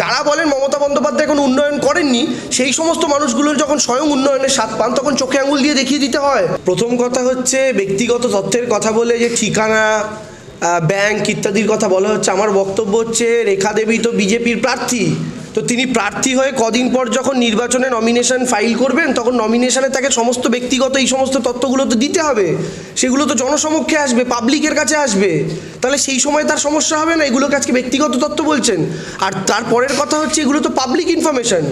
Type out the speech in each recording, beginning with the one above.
যারা বলেন মমতা বন্দ্যোপাধ্যায় এখন উন্নয়ন করেননি, সেই সমস্ত মানুষগুলোর যখন স্বয়ং উন্নয়নের স্বাদ পান, তখন চোখে আঙুল দিয়ে দেখিয়ে দিতে হয়। প্রথম কথা হচ্ছে ব্যক্তিগত তথ্যের কথা বলে যে ঠিকানা ব্যাংক ইত্যাদির কথা বলা হচ্ছে। আমার বক্তব্য হচ্ছে, রেখা দেবী তো বিজেপির প্রার্থী। তো তিনি প্রার্থী হয়ে কদিন পর যখন নির্বাচনে নমিনেশন ফাইল করবেন, তখন নমিনেশনে তাকে সমস্ত ব্যক্তিগত এই সমস্ত তথ্যগুলো তো দিতে হবে। সেগুলো তো জনসমক্ষে আসবে পাবলিকের কাছে আসবে। তাহলে সেই সময় তার সমস্যা হবে না? এগুলোকে আজকে ব্যক্তিগত তথ্য বলছেন। আর তারপরের কথা হচ্ছে, এগুলো তো পাবলিক ইনফরমেশন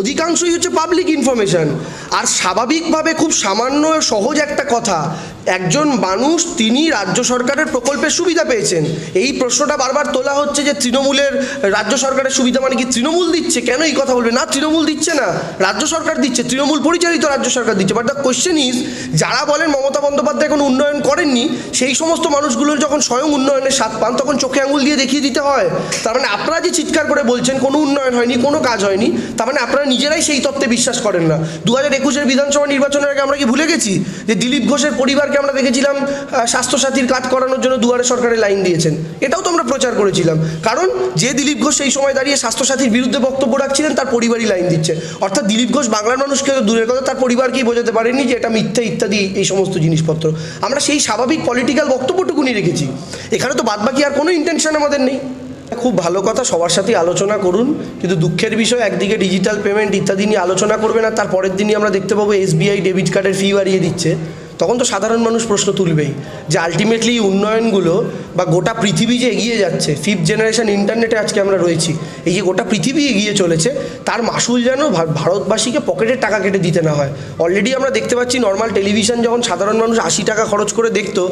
অধিকাংশই হচ্ছে পাবলিক ইনফরমেশন আর স্বাভাবিকভাবে খুব সামান্য সহজ একটা কথা, একজন মানুষ তিনি রাজ্য সরকারের প্রকল্পের সুবিধা পেয়েছেন। এই প্রশ্নটা বারবার তোলা হচ্ছে যে তৃণমূলের রাজ্য সরকারের সুবিধা মানে কি? তৃণমূল দিচ্ছে, কেন এই কথা বলবে? না, তৃণমূল দিচ্ছে না, রাজ্য সরকার দিচ্ছে, তৃণমূল পরিচালিত রাজ্য সরকার দিচ্ছে। বাট দ্য কোয়েশ্চেন ইজ যারা বলেন মমতা বন্দ্যোপাধ্যায় কোনো উন্নয়ন করেননি, সেই সমস্ত মানুষগুলোর যখন স্বয়ং উন্নয়নের স্বাদ পান, তখন চোখে আঙুল দিয়ে দেখিয়ে দিতে হয়। তার মানে আপনারা যে চিৎকার করে বলছেন, কোনো উন্নয়ন হয়নি, কোনো কাজ হয়নি, তার মানে আপনারা নিজেরাই সেই তত্ত্বে বিশ্বাস করেন না। দু হাজার একুশের বিধানসভা নির্বাচনের আগে আমরা কি ভুলে গেছি? যে দিলীপ ঘোষের পরিবারকে আমরা দেখেছিলাম স্বাস্থ্যসাথীর কাজ করানোর জন্য দুয়ারে সরকারের লাইন দিয়েছেন। এটাও তো আমরা প্রচার করেছিলাম। কারণ যে দিলীপ ঘোষ সেই সময় দাঁড়িয়ে স্বাস্থ্যসাথীর বিরুদ্ধে বক্তব্য রাখছিলেন, তার পরিবারই লাইন দিচ্ছে। অর্থাৎ দিলীপ ঘোষ বাংলার মানুষকে দূরের কথা, তার পরিবারকেই বোঝাতে পারেননি যে এটা মিথ্যে ইত্যাদি, এই সমস্ত জিনিসপত্র। আমরা সেই স্বাভাবিক পলিটিক্যাল বক্তব্যটুকুনি রেখেছি। এখানে তো বাদবাকি আর কোনো ইন্টেনশন আমাদের নেই। খুব ভালো কথা, সবার সাথেই আলোচনা করুন। কিন্তু দুঃখের বিষয়, একদিকে ডিজিটাল পেমেন্ট ইত্যাদি নিয়ে আলোচনা করবে না তার পরের দিনই আমরা দেখতে পাবো এসবিআই ডেবিট কার্ডের ফি বাড়িয়ে দিচ্ছে। তখন তো সাধারণ মানুষ প্রশ্ন তুলবেই যে আলটিমেটলি উন্নয়নগুলো বা গোটা পৃথিবী যে এগিয়ে যাচ্ছে ফিফথ জেনারেশন ইন্টারনেটে আজকে আমরা রয়েছি, এই যে গোটা পৃথিবী এগিয়ে চলেছে, তার মাসুল যেন ভারতবাসীকে পকেটের টাকা কেটে দিতে না হয়। অলরেডি আমরা দেখতে পাচ্ছি নর্মাল টেলিভিশন যখন সাধারণ মানুষ আশি টাকা খরচ করে দেখতো,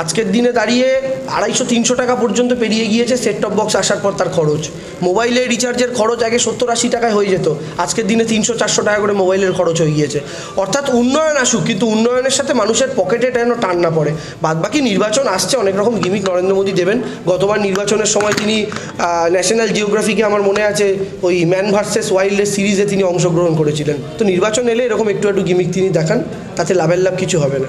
আজকের দিনে দাঁড়িয়ে আড়াইশো, তিনশো টাকা পর্যন্ত পেরিয়ে গিয়েছে সেট টপ বক্স আসার পর তার খরচ। মোবাইলে রিচার্জের খরচ আগে সত্তর, আশি টাকায় হয়ে যেত, আজকের দিনে তিনশো, চারশো টাকা করে মোবাইলের খরচ হয়ে গিয়েছে। অর্থাৎ উন্নয়ন আসুক, কিন্তু উন্নয়নের সাথে মানুষের পকেটে যেন টান না পড়ে। বাদ বাকি নির্বাচন আসছে, অনেক রকম গিমিক নরেন্দ্র মোদী দেবেন। গতবার নির্বাচনের সময় তিনি ন্যাশনাল জিওগ্রাফিকে আমার মনে আছে, ওই ম্যান ভার্সেস ওয়াইল্ডের সিরিজে তিনি অংশগ্রহণ করেছিলেন। তো নির্বাচন এলে এরকম একটু একটু গিমিক তিনি দেখান, তাতে লাভের লাভ কিছু হবে না।